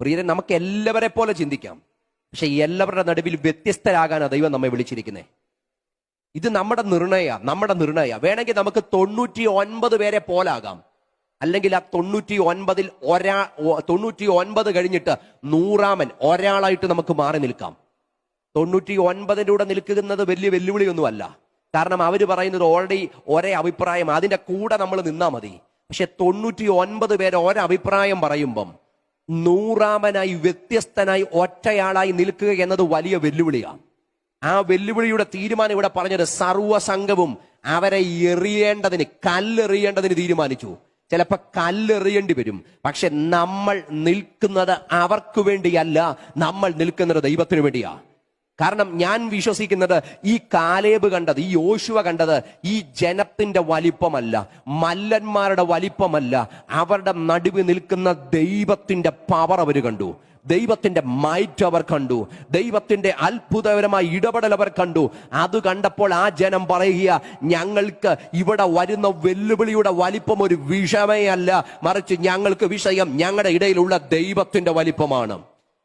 പ്രിയരെ നമുക്ക് എല്ലാവരെ പോലെ ചിന്തിക്കാം. പക്ഷെ എല്ലാവരുടെ നടുവിൽ വ്യത്യസ്തരാകാനാണ് ദൈവം നമ്മെ വിളിച്ചിരിക്കുന്നത് ഇത് നമ്മുടെ നിർണയ നമ്മുടെ നിർണയ. വേണമെങ്കിൽ നമുക്ക് തൊണ്ണൂറ്റി ഒൻപത് പേരെ പോലാകാം. അല്ലെങ്കിൽ ആ തൊണ്ണൂറ്റി ഒൻപതിൽ ഒരാ തൊണ്ണൂറ്റി ഒൻപത് കഴിഞ്ഞിട്ട് നൂറാമൻ ഒരാളായിട്ട് നമുക്ക് മാറി നിൽക്കാം. തൊണ്ണൂറ്റി ഒൻപതിന്റെ കൂടെ നിൽക്കുന്നത് വലിയ വെല്ലുവിളിയൊന്നുമല്ല. കാരണം അവർ പറയുന്നത് ഓൾറെഡി ഒരേ അഭിപ്രായം അതിന്റെ കൂടെ നമ്മൾ നിന്നാൽ മതി. പക്ഷെ തൊണ്ണൂറ്റി ഒൻപത് പേര് ഒരഭിപ്രായം പറയുമ്പം നൂറാമനായി വ്യത്യസ്തനായി ഒറ്റയാളായി നിൽക്കുക എന്നത് വലിയ വെല്ലുവിളിയാണ്. ആ വെല്ലുവിളിയുടെ തീരുമാനം ഇവിടെ പറഞ്ഞത് സർവസംഘവും അവരെ എറിയേണ്ടതിന് കല്ലെറിയേണ്ടതിന് തീരുമാനിച്ചു. ചിലപ്പോ കല്ലെറിയേണ്ടി വരും. പക്ഷെ നമ്മൾ നിൽക്കുന്നത് അവർക്ക് വേണ്ടിയല്ല നമ്മൾ നിൽക്കുന്നത് ദൈവത്തിന് വേണ്ടിയാ. കാരണം ഞാൻ വിശ്വസിക്കുന്നത് ഈ കാലേബ് കണ്ടത് ഈ യോശുവ കണ്ടത് ഈ ജനത്തിന്റെ വലിപ്പമല്ല മല്ലന്മാരുടെ വലിപ്പമല്ല. അവരുടെ നടുവ് നിൽക്കുന്ന ദൈവത്തിന്റെ പവർ അവർ കണ്ടു. ദൈവത്തിന്റെ മൈറ്റ് അവർ കണ്ടു. ദൈവത്തിന്റെ അത്ഭുതകരമായ ഇടപെടൽ അവർ കണ്ടു. അത് കണ്ടപ്പോൾ ആ ജനം പറയുക ഞങ്ങൾക്ക് ഇവിടെ വരുന്ന വെല്ലുവിളിയുടെ വലിപ്പം ഒരു വിഷമേ അല്ല. മറിച്ച് ഞങ്ങൾക്ക് വിഷയം ഞങ്ങളുടെ ഇടയിലുള്ള ദൈവത്തിന്റെ വലിപ്പമാണ്.